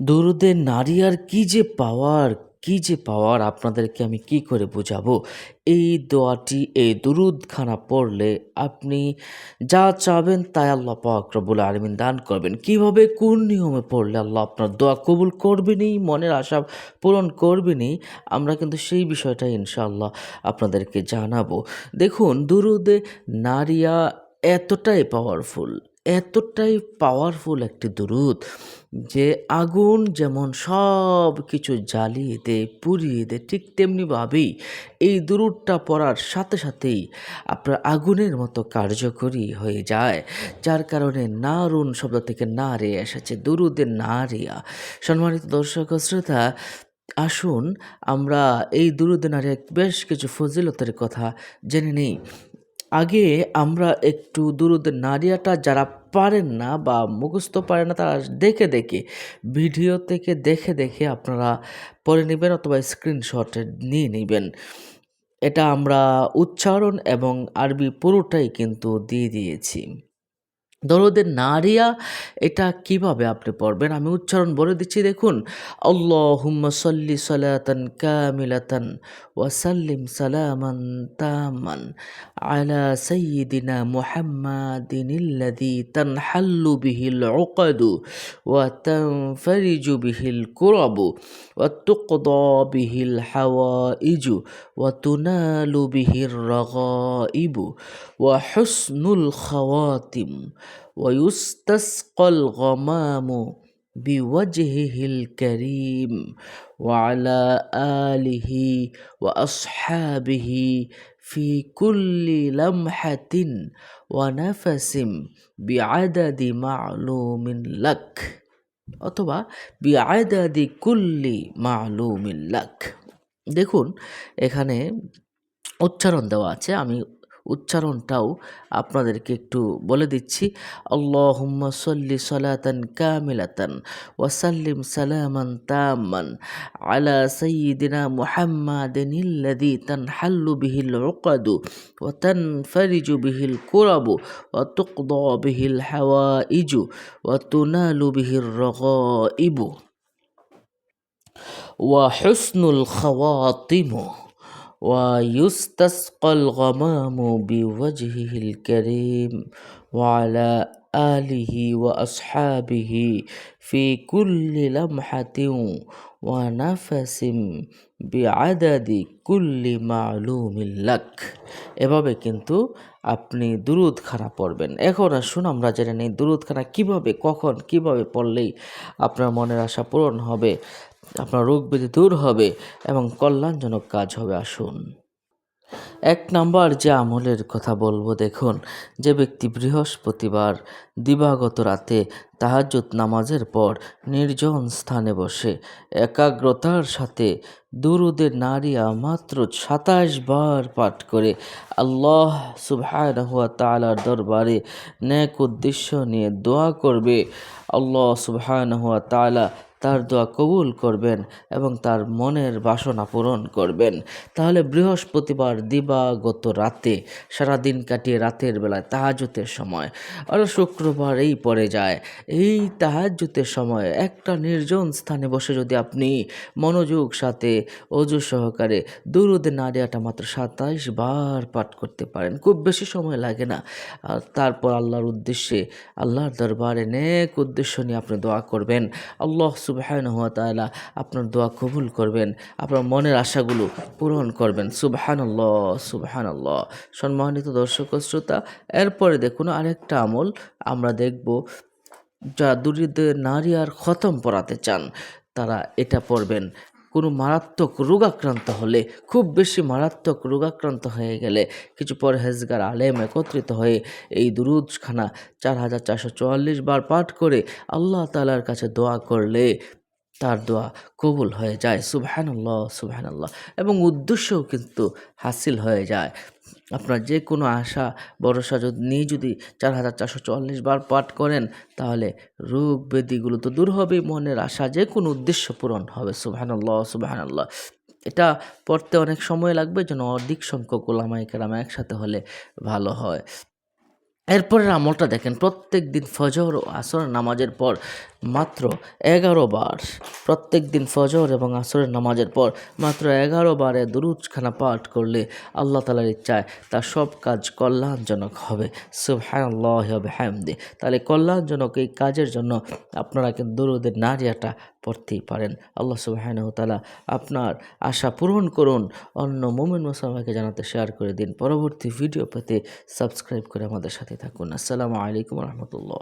দরুদের নারী আর কি যে পাওয়ার, কি যে পাওয়ার, আপনাদেরকে আমি কি করে বোঝাবো? এই দোয়াটি, এই দুরুদখানা পড়লে আপনি যা চাবেন তাই আল্লাহ পাক আলমিন দান করবেন। কীভাবে, কোন নিয়মে পড়লে আল্লাহ আপনার দোয়া কবুল করবেনই, মনের আশা পূরণ করবেনই, আমরা কিন্তু সেই বিষয়টা ইনশাআল্লাহ আপনাদেরকে জানাব। দেখুন, দুরুদে নারিয়া এতটাই পাওয়ারফুল এতটাই পাওয়ারফুল একটি দুরুদ যে আগুন যেমন সব কিছু জ্বালিয়ে দেয়, পুড়িয়ে দেয়, ঠিক তেমনিভাবেই এই দুরুদটা পড়ার সাথে সাথেই আপনার আগুনের মতো কার্যকরী হয়ে যায়। যার কারণে নারুন শব্দ থেকে না রে এসেছে, দুরুদের নারিয়া সম্মানিত দর্শক শ্রোতা, আসুন আমরা এই দুরুদে নারিয়া বেশ কিছু ফজিলতের কথা জেনে নেই। আগে আমরা একটু দূরদ নারিয়াটা যারা পারেন না বা মুখস্থ পারেন না, তারা দেখে দেখে, ভিডিও থেকে দেখে দেখে আপনারা পড়ে নেবেন অথবা স্ক্রিনশট নিয়ে নেবেন। এটা আমরা উচ্চারণ এবং আরবি পুরোটাই কিন্তু দিয়ে দিয়েছি। দরদের নারিয়া, এটা কীভাবে আপনি পড়বেন? আমি উচ্চারণ বলে দিচ্ছি, দেখুন, আল্লাহুম্মা সাল্লি সালাতান কামিলাতান ওয়াসাল্লিম সালামান তামান আলা সাইয়্যিদিনা মুহাম্মাদিন আল্লাযী তানহাল্লু বিহিল উকাদু ওয়া তানফারিজু বিহিল কুরাবু ওয়া তুকদা বিহিল হাওয়াইজু ওয়া তুনালু বিহির রাগাইবু ওয়া হুসনুল খাওয়াতিম ويستسقى الغمام بوجهه الكريم وعلى آله وأصحابه في كل لمحة ونفس بعدد معلوم لك অথবা বিআদাদি কুল্লি মালুমিন লাক দেখুন এখানে উচ্চারণ দেওয়া আছে আমি উচ্চারণটাও আপনাদেরকে একটু বলে দিচ্ছি। আল্লাহুম্মা সল্লি সলাতান কামিলাতান ওয়াসাল্লিম সালামান তাম্মান আলা সাইয়্যিদিনা মুহাম্মাদিন আল্লাযী তানহাল্লু বিহিল উকাদু ওয়া তানফারিজু বিহিল কুরাবু ওয়া তুকদা বিহিল হাওয়াইজু ওয়া তুনালু বিহির রাগাইবু। হুসনুল খাওয়াতিমু। ويستسقى الغمام بوجهه الكريم وعلى آله وأصحابه في كل لمحة ونفس بعدد كل معلوم لك এভাবে কিন্তু আপনি দুরুদখানা পড়বেন এখন আসুন আমরা জেনে নিই দুরুদখানা কিভাবে কখন কিভাবে পড়লেই আপনার মনের আশা পূরণ হবে আপনার রোগ ব্যাধি দূর হবে এবং কল্যাণজনক কাজ হবে, আসুন। এক নাম্বার যে আমলের কথা বলব, দেখুন, যে ব্যক্তি বৃহস্পতিবার দিবাগত রাতে তাহাজ্জুদ নামাজের পর নির্জন স্থানে বসে একাগ্রতার সাথে দুরুদের নারিয়া মাত্র সাতাশ বার পাঠ করে আল্লাহ সুবহানাহুয়া তালার দরবারে ন্যাক উদ্দেশ্য নিয়ে দোয়া করবে। আল্লাহ সুবহানাহুয়া তালা তার দোয়া কবুল করবেন এবং তার মনের বাসনা পূরণ করবেন। তাহলে বৃহস্পতিবার দিবাগত রাতে, সারা দিন কাটিয়ে রাতের বেলায় তাহাজুতের সময়, আর শুক্রবার এই পড়ে যায়। এই তাহাজুতের সময় একটা নির্জন স্থানে বসে যদি আপনি মনোযোগ সাথে অজু সহকারে দুরুদে নারিয়াটা মাত্র সাতাইশ বার পাঠ করতে পারেন, খুব বেশি সময় লাগে না। আর তারপর আল্লাহর উদ্দেশ্যে, আল্লাহর দরবারে নেক উদ্দেশ্য নিয়ে আপনি দোয়া করবেন। আল্লাহ সুবাহান হুয়া তালা আপনার দোয়া কবুল করবেন, আপনার মনের আশাগুলো পূরণ করবেন। সুবাহান আল্লাহ সুবাহান আল্লাহ সম্মানিত দর্শক শ্রোতা, এরপরে দেখুন আরেকটা আমল, আমরা দেখব যা দরিদ্র নারী আর খতম পড়াতে চান, তারা এটা পড়বেন। কোনো মারাত্মক রোগাক্রান্ত হলে, খুব বেশি মারাত্মক রোগাক্রান্ত হয়ে গেলে কিছু পর হেজগার আলেম একত্রিত হয়ে এই দুরুদখানা চার হাজার চারশো চুয়াল্লিশ বার পাঠ করে আল্লাহ তালার কাছে দোয়া করলে তার দোয়া কবুল হয়ে যায়। সুবহানাল্লাহ সুবহানাল্লাহ। এবং উদ্দেশ্যও কিন্তু হাসিল হয়ে যায়। আপনার যে কোনো আশা, ভরসা যদি নিয়ে যদি চার হাজার চারশো চল্লিশ বার পাঠ করেন, তাহলে রোগ ব্যাধিগুলো তো দূর হবে মনের আশা। যে কোনো উদ্দেশ্য পূরণ হবে। সুবহানাল্লাহ সুবহানাল্লাহ। এটা পড়তে অনেক সময় লাগবে যেন অধিক সংখ্যক ওলামাই একসাথে হলে ভালো হয়। এরপরের আমলটা দেখেন, প্রত্যেক দিন ফজর ও আসর নামাজের পর মাত্র এগারো বার, প্রত্যেক দিন ফজর এবং আসরের নামাজের পর মাত্র এগারো বারে দুরুজখানা পাঠ করলে আল্লাহ তালার ইচ্ছায় তার সব কাজ কল্যাণজনক হবে। সুবহানাল্লাহ হবে হ্যামদি তাহলে কল্যাণজনক এই কাজের জন্য আপনারা কিন্তু দুরুদের নারিয়াটা পড়তেই পারেন। আল্লাহ সুবাহ তালা আপনার আশা পূরণ করুন। অন্য মোমেন মুসলমানকে জানাতে শেয়ার করে দিন। পরবর্তী ভিডিও পেতে সাবস্ক্রাইব করে আমাদের সাথে থাকুন। আসসালামু আলাইকুম রহমতুল্লাহ।